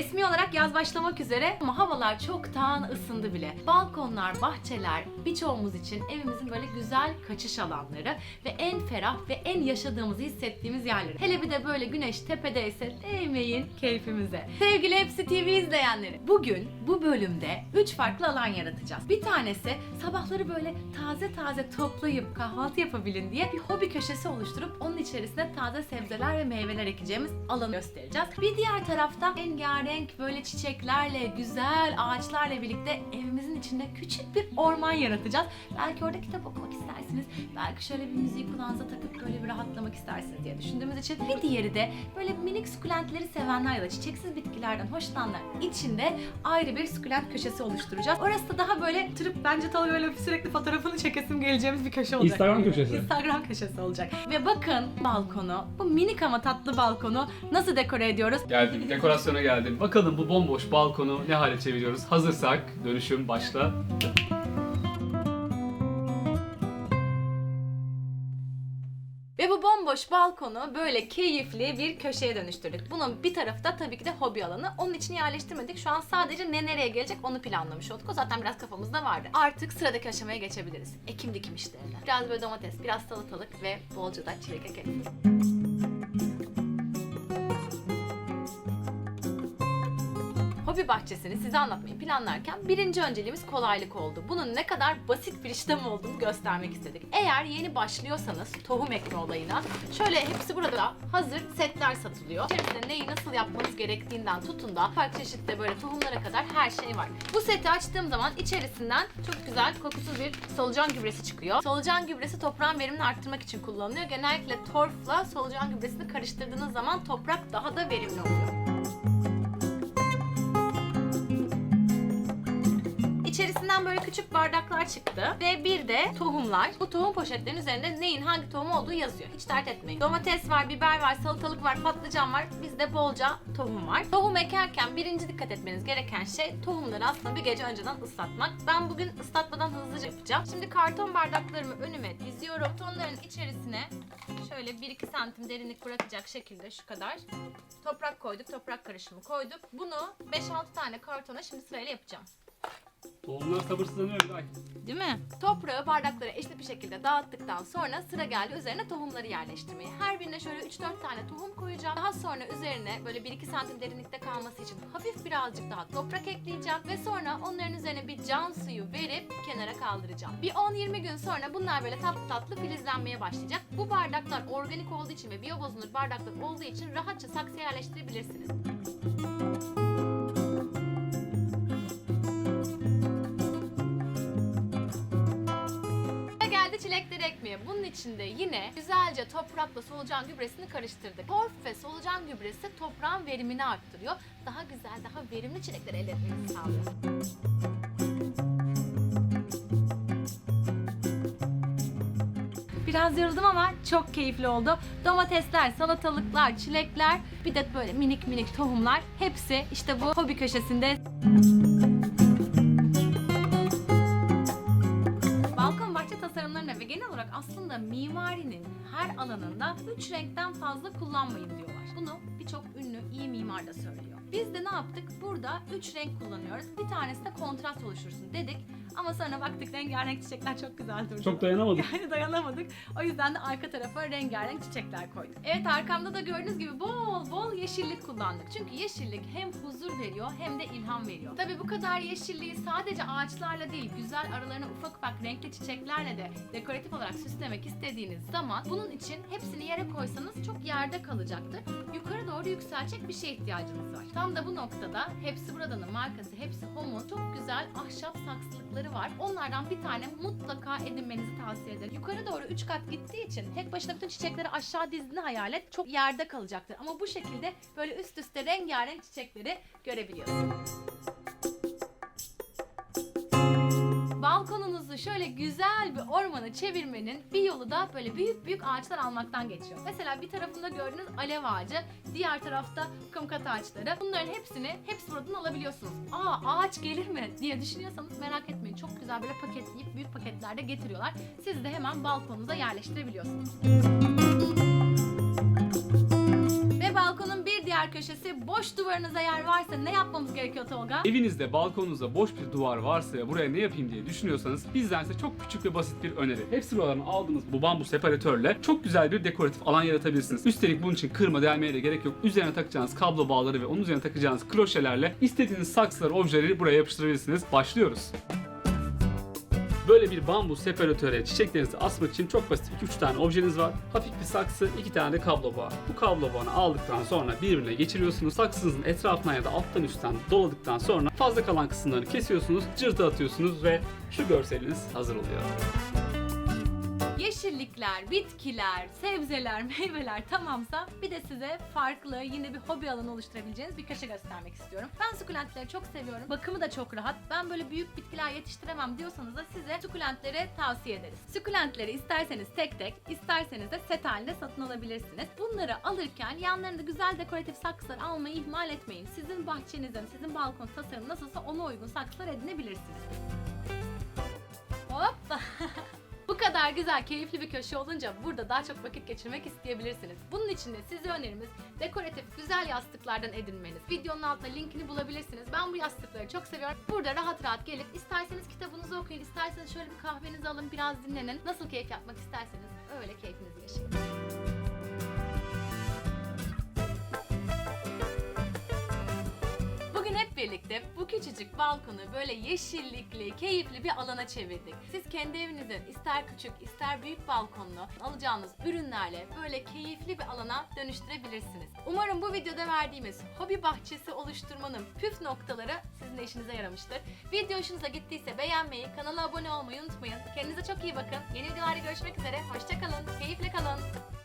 Resmi olarak yaz başlamak üzere ama havalar çoktan ısındı bile. Balkonlar, bahçeler birçoğumuz için evimizin böyle güzel kaçış alanları ve en ferah ve en yaşadığımızı hissettiğimiz yerleri. Hele bir de böyle güneş tepedeyse değmeyin keyfimize. Sevgili Hepsi TV izleyenleri, bugün bu bölümde 3 farklı alan yaratacağız. Bir tanesi sabahları böyle taze taze toplayıp kahvaltı yapabilin diye bir hobi köşesi oluşturup onun içerisine taze sebzeler ve meyveler ekeceğimiz alanı göstereceğiz. Bir diğer tarafta rengarenk böyle çiçeklerle, güzel ağaçlarla birlikte evimizin içinde küçük bir orman yaratacağız. Belki orada kitap okumak istersiniz. Belki şöyle bir müziği kulağınıza takıp istersiniz diye düşündüğümüz için. Bir diğeri de böyle minik sukulentleri sevenler ya da çiçeksiz bitkilerden hoşlananlar içinde ayrı bir sukulent köşesi oluşturacağız. Orası da daha böyle tırıp bence tabii böyle sürekli fotoğrafını çekesim geleceğimiz bir köşe olacak. Instagram köşesi. Instagram köşesi olacak. Ve bakın balkonu, bu minik ama tatlı balkonu nasıl dekore ediyoruz? Geldim, dekorasyona geldim. Bakalım bu bomboş balkonu ne hale çeviriyoruz? Hazırsak dönüşüm başla. Ve bu bomboş balkonu böyle keyifli bir köşeye dönüştürdük. Bunun bir tarafı da tabii ki de hobi alanı. Onun için yerleştirmedik. Şu an sadece ne nereye gelecek onu planlamış olduk. O zaten biraz kafamızda vardı. Artık sıradaki aşamaya geçebiliriz. Ekim dikim işlerine. Biraz böyle domates, biraz salatalık ve bolca da çilek ekelim. Hobi bahçesini size anlatmayı planlarken birinci önceliğimiz kolaylık oldu. Bunun ne kadar basit bir işlem olduğunu göstermek istedik. Eğer yeni başlıyorsanız tohum ekme olayına şöyle hepsi burada hazır setler satılıyor. İçerisinde neyi nasıl yapmanız gerektiğinden tutun da farklı çeşitli böyle tohumlara kadar her şey var. Bu seti açtığım zaman içerisinden çok güzel kokusuz bir solucan gübresi çıkıyor. Solucan gübresi toprağın verimini arttırmak için kullanılıyor. Genellikle torfla solucan gübresini karıştırdığınız zaman toprak daha da verimli oluyor. İçerisinden böyle küçük bardaklar çıktı ve bir de tohumlar. Bu tohum poşetlerinin üzerinde neyin hangi tohum olduğu yazıyor. Hiç dert etmeyin. Domates var, biber var, salatalık var, patlıcan var. Bizde bolca tohum var. Tohum ekerken birinci dikkat etmeniz gereken şey tohumları aslında bir gece önceden ıslatmak. Ben bugün ıslatmadan hızlıca yapacağım. Şimdi karton bardaklarımı önüme diziyorum. Onların içerisine şöyle 1-2 santim derinlik bırakacak şekilde şu kadar toprak koyduk, toprak karışımı koyduk. Bunu 5-6 tane kartona şimdi sırayla yapacağım. Tohumlar sabırsızlanıyor Gay. Değil mi? Toprağı bardaklara eşit bir şekilde dağıttıktan sonra sıra geldi üzerine tohumları yerleştirmeye. Her birine şöyle 3-4 tane tohum koyacağım. Daha sonra üzerine böyle 1-2 santim derinlikte kalması için hafif birazcık daha toprak ekleyeceğim. Ve sonra onların üzerine bir can suyu verip kenara kaldıracağım. Bir 10-20 gün sonra bunlar böyle tatlı tatlı filizlenmeye başlayacak. Bu bardaklar organik olduğu için ve biyobozunur bardaklar olduğu için rahatça saksıya yerleştirebilirsiniz. Ve geldi çilekleri ekmeye. Bunun içinde yine güzelce toprakla solucan gübresini karıştırdık. Torf ve solucan gübresi toprağın verimini arttırıyor. Daha güzel, daha verimli çilekler elde etmenizi sağlıyor. Biraz yoruldum ama çok keyifli oldu. Domatesler, salatalıklar, çilekler, bir de böyle minik minik tohumlar hepsi işte bu hobi köşesinde Balkon mimarinin her alanında üç renkten fazla kullanmayın diyorlar. Bunu birçok ünlü iyi mimar da söylüyor. Biz de ne yaptık? Burada üç renk kullanıyoruz. Bir tanesi de kontrast oluştursun dedik. Ama sonra baktık rengarenk çiçekler çok güzel durdu. Çok dayanamadım. Yani dayanamadık. O yüzden de arka tarafa rengarenk çiçekler koyduk. Evet arkamda da gördüğünüz gibi bol bol yeşillik kullandık. Çünkü yeşillik hem huzur veriyor hem de ilham veriyor. Tabii bu kadar yeşilliği sadece ağaçlarla değil, güzel aralarına ufak ufak renkli çiçeklerle de dekoratif olarak süslemek istediğiniz zaman bunun için hepsini yere koysanız çok yerde kalacaktır. Yukarı doğru yükseltecek bir şeye ihtiyacınız var. Tam da bu noktada Hepsi Burada'nın markası Hepsi Home'un çok güzel ahşap saksılıkları var. Onlardan bir tane mutlaka edinmenizi tavsiye ederim. Yukarı doğru 3 kat gittiği için tek başına bütün çiçekleri aşağı dizdiğini hayal et. Çok yerde kalacaktır. Ama bu şekilde böyle üst üste rengarenk çiçekleri görebiliyorsun. Balkonunuzu şöyle güzel bir ormana çevirmenin bir yolu da böyle büyük büyük ağaçlar almaktan geçiyor. Mesela bir tarafında gördüğünüz alev ağacı, diğer tarafta kumkat ağaçları. Bunların hepsini hepsi buradan alabiliyorsunuz. Aa ağaç gelir mi diye düşünüyorsanız merak etmeyin. Çok güzel böyle paketleyip büyük paketlerde getiriyorlar. Siz de hemen balkonunuza yerleştirebiliyorsunuz. Ve balkonun bir diğer köşesi. Boş duvarınıza yer varsa ne yapmamız gerekiyor Tolga? Evinizde balkonunuzda boş bir duvar varsa ya buraya ne yapayım diye düşünüyorsanız bizden size çok küçük ve basit bir öneri. Hepsi buradan aldığımız bu bambu separatörle çok güzel bir dekoratif alan yaratabilirsiniz. Üstelik bunun için kırma delmeye de gerek yok. Üzerine takacağınız kablo bağları ve onun üzerine takacağınız kloşelerle istediğiniz saksıları, objeleri buraya yapıştırabilirsiniz. Başlıyoruz. Böyle bir bambu separatöre çiçeklerinizi asmak için çok basit 2-3 tane objeniz var. Hafif bir saksı, 2 tane de kablo bağı. Bu kablo bağını aldıktan sonra birbirine geçiriyorsunuz. Saksınızın etrafından ya da alttan üstten doladıktan sonra fazla kalan kısımlarını kesiyorsunuz, cırtı atıyorsunuz ve şu görseliniz hazır oluyor. Yeşillikler, bitkiler, sebzeler, meyveler tamamsa bir de size farklı yine bir hobi alanı oluşturabileceğiniz bir köşe göstermek istiyorum. Ben sukulentleri çok seviyorum. Bakımı da çok rahat. Ben böyle büyük bitkiler yetiştiremem diyorsanız da size sukulentleri tavsiye ederiz. Sukulentleri isterseniz tek tek, isterseniz de set halinde satın alabilirsiniz. Bunları alırken yanlarında güzel dekoratif saksılar almayı ihmal etmeyin. Sizin bahçenizin, sizin balkon tasarımı nasılsa ona uygun saksılar edinebilirsiniz. Kadar güzel, keyifli bir köşe olunca burada daha çok vakit geçirmek isteyebilirsiniz. Bunun için de size önerimiz dekoratif güzel yastıklardan edinmeniz. Videonun altında linkini bulabilirsiniz. Ben bu yastıkları çok seviyorum. Burada rahat rahat gelip isterseniz kitabınızı okuyun, isterseniz şöyle bir kahvenizi alın, biraz dinlenin. Nasıl keyif yapmak isterseniz öyle keyfinizi yaşayın. Birlikte bu küçücük balkonu böyle yeşillikli, keyifli bir alana çevirdik. Siz kendi evinizin ister küçük ister büyük balkonunu alacağınız ürünlerle böyle keyifli bir alana dönüştürebilirsiniz. Umarım bu videoda verdiğimiz hobi bahçesi oluşturmanın püf noktaları sizin işinize yaramıştır. Video hoşunuza gittiyse beğenmeyi, kanala abone olmayı unutmayın. Kendinize çok iyi bakın. Yeni videolarda görüşmek üzere. Hoşçakalın. Keyifle kalın.